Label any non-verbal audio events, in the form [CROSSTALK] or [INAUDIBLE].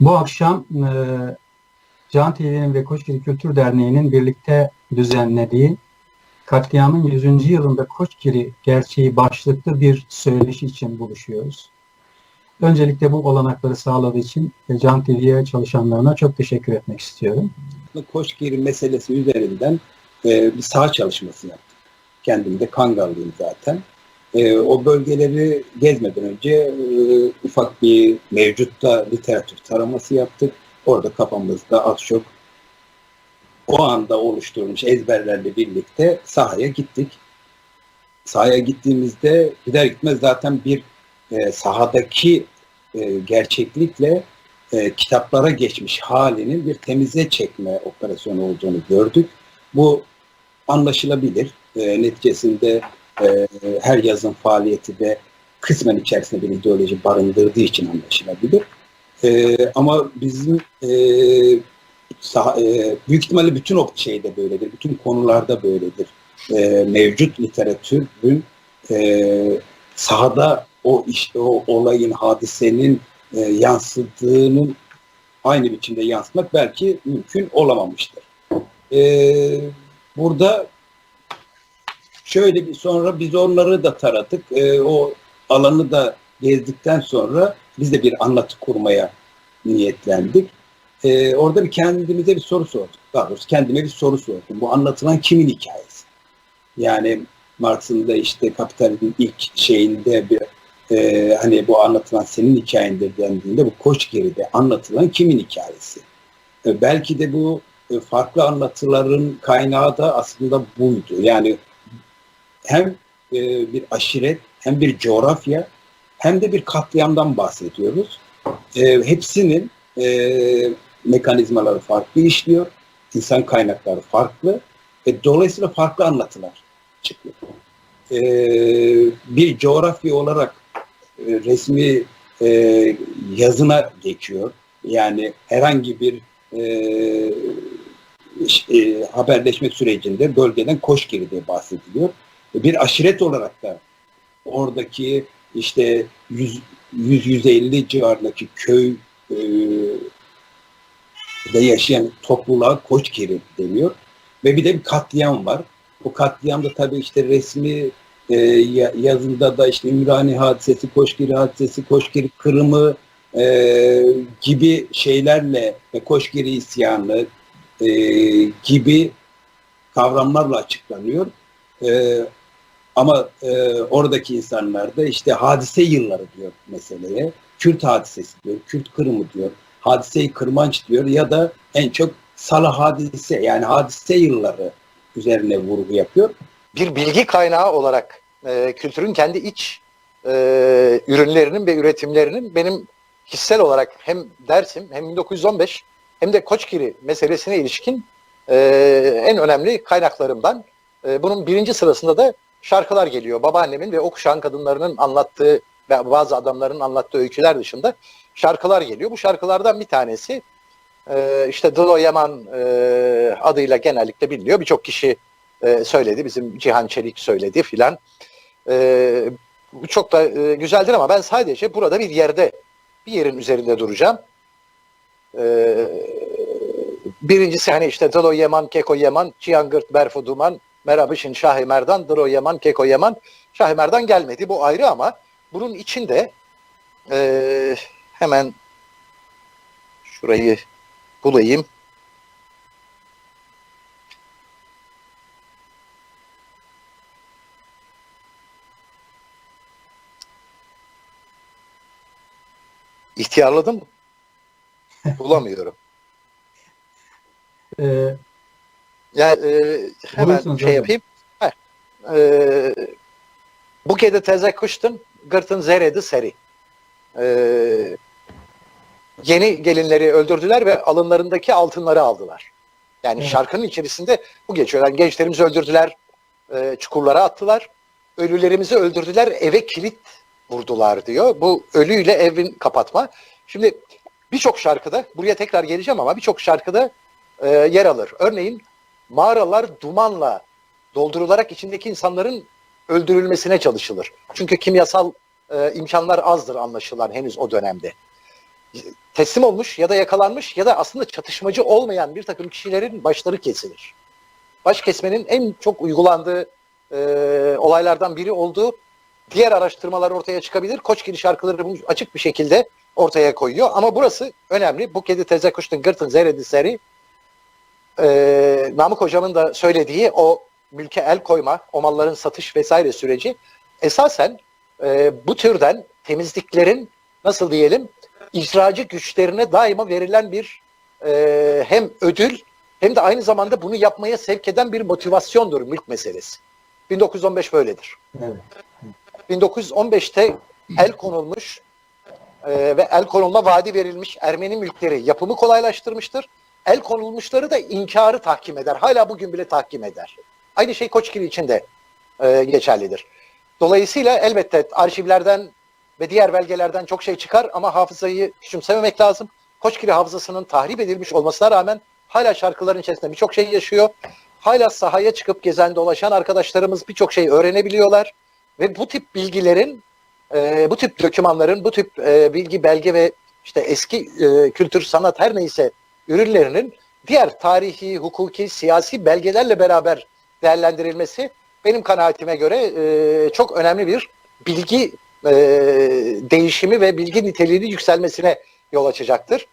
Bu akşam e, Can TV'nin ve Koçgiri Kültür Derneği'nin birlikte düzenlediği katliamın 100. yılında Koçgiri gerçeği başlıklı bir söyleşi için buluşuyoruz. Öncelikle bu olanakları sağladığı için e, Can TV'ye çalışanlarına çok teşekkür etmek istiyorum. Koçgiri meselesi üzerinden e, bir saha çalışması yaptık. Kendim de Kangallıyım zaten. E, o bölgeleri gezmeden önce e, ufak bir mevcutta literatür taraması yaptık. Orada kafamızda az çok o anda oluşturulmuş ezberlerle birlikte sahaya gittik. Sahaya gittiğimizde gider gitmez zaten bir e, sahadaki e, gerçeklikle e, kitaplara geçmiş halinin bir temize çekme operasyonu olduğunu gördük. Bu anlaşılabilir. E, neticesinde e, her yazın faaliyeti de kısmen içerisinde bir ideoloji barındırdığı için anlaşılabilir. E, ama bizim e, sah- e, büyük ihtimalle bütün o şeyde böyledir, bütün konularda böyledir. E, mevcut literatürün e, sahada o işte o olayın, hadisenin e, yansıdığının aynı biçimde yansıtmak belki mümkün olamamıştır. E, burada şöyle bir sonra biz onları da taradık. E, o alanı da gezdikten sonra biz de bir anlatı kurmaya niyetlendik. E, orada bir kendimize bir soru sorduk. Daha doğrusu kendime bir soru sordum. Bu anlatılan kimin hikayesi? Yani Marx'ın da işte kapitalizmin ilk şeyinde bir e, hani bu anlatılan senin hikayendir dendiğinde bu Koçgeri'de anlatılan kimin hikayesi? E, belki de bu e, farklı anlatıların kaynağı da aslında buydu. Yani hem e, bir aşiret hem bir coğrafya hem de bir katliamdan bahsediyoruz. E, hepsinin e, mekanizmaları farklı işliyor. İnsan kaynakları farklı. E, dolayısıyla farklı anlatılar çıkıyor. E, bir coğrafya olarak e, resmi e, yazına geçiyor. Yani herhangi bir e, e, haberleşme sürecinde bölgeden Koşgiri diye bahsediliyor. Bir aşiret olarak da oradaki işte 100-150 civarındaki köy de yaşayan topluluğa Koçgiri deniyor. Ve bir de bir katliam var. Bu katliamda tabii işte resmi e, yazında da işte Ümrani hadisesi, Koşgiri hadisesi, Koşgiri kırımı e, gibi şeylerle ve Koşgiri isyanı e, gibi kavramlarla açıklanıyor. E, ama e, oradaki insanlar da işte hadise yılları diyor meseleye. Kürt hadisesi diyor, Kürt kırımı diyor, hadiseyi kırmanç diyor ya da en çok Salah hadise yani hadise yılları üzerine vurgu yapıyor. Bir bilgi kaynağı olarak e, kültürün kendi iç e, ürünlerinin ve üretimlerinin benim kişisel olarak hem Dersim hem 1915 hem de Koçgiri meselesine ilişkin e, en önemli kaynaklarımdan. E, bunun birinci sırasında da şarkılar geliyor. Babaannemin ve o kadınlarının anlattığı ve bazı adamların anlattığı öyküler dışında şarkılar geliyor. Bu şarkılardan bir tanesi e, işte Dilo Yaman e, adıyla genellikle biliniyor. Birçok kişi e, söyledi. Bizim Cihan Çelik söyledi filan. Çok da güzeldir ama ben sadece burada bir yerde bir yerin üzerinde duracağım. E, birincisi hani işte Dilo Yaman, Keko Yaman, Ciangırt Berfu Duman, Merabışın Şah-ı Merdan, Dilo Yaman, Keko Yaman. Şah-ı Merdan gelmedi. Bu ayrı ama bunun içinde e, hemen şurayı bulayım. İhtiyarladım. [LAUGHS] Bulamıyorum. Ee, Yani e, hemen Buyursunuz şey hocam. yapayım. Heh. E, bu kede teze kuştun, gırtın zeredi seri. E, yeni gelinleri öldürdüler ve alınlarındaki altınları aldılar. Yani Evet. şarkının içerisinde bu geçiyor. Yani gençlerimizi öldürdüler, e, çukurlara attılar. Ölülerimizi öldürdüler, eve kilit vurdular diyor. Bu ölüyle evin kapatma. Şimdi birçok şarkıda, buraya tekrar geleceğim ama birçok şarkıda e, yer alır. Örneğin mağaralar dumanla doldurularak içindeki insanların öldürülmesine çalışılır. Çünkü kimyasal e, imkanlar azdır anlaşılan henüz o dönemde. teslim olmuş ya da yakalanmış ya da aslında çatışmacı olmayan bir takım kişilerin başları kesilir. Baş kesmenin en çok uygulandığı e, olaylardan biri olduğu diğer araştırmalar ortaya çıkabilir. Koçgiri şarkıları bunu açık bir şekilde ortaya koyuyor. Ama burası önemli. Bu kedi teze kuştun gırtın zeredi seri e, Namık Hocam'ın da söylediği o mülke el koyma, o malların satış vesaire süreci esasen e, bu türden temizliklerin nasıl diyelim icracı güçlerine daima verilen bir e, hem ödül hem de aynı zamanda bunu yapmaya sevk eden bir motivasyondur mülk meselesi. 1915 böyledir. Evet. 1915'te el konulmuş e, ve el konulma vaadi verilmiş Ermeni mülkleri yapımı kolaylaştırmıştır. El konulmuşları da inkarı tahkim eder. Hala bugün bile tahkim eder. Aynı şey Koçgiri için de e, geçerlidir. Dolayısıyla elbette arşivlerden ve diğer belgelerden çok şey çıkar ama hafızayı küçümsememek lazım. Koçgiri hafızasının tahrip edilmiş olmasına rağmen hala şarkıların içerisinde birçok şey yaşıyor. Hala sahaya çıkıp gezen dolaşan arkadaşlarımız birçok şey öğrenebiliyorlar. Ve bu tip bilgilerin, e, bu tip dokümanların, bu tip e, bilgi, belge ve işte eski e, kültür, sanat her neyse ürünlerinin diğer tarihi, hukuki, siyasi belgelerle beraber değerlendirilmesi benim kanaatime göre e, çok önemli bir bilgi e, değişimi ve bilgi niteliğinin yükselmesine yol açacaktır.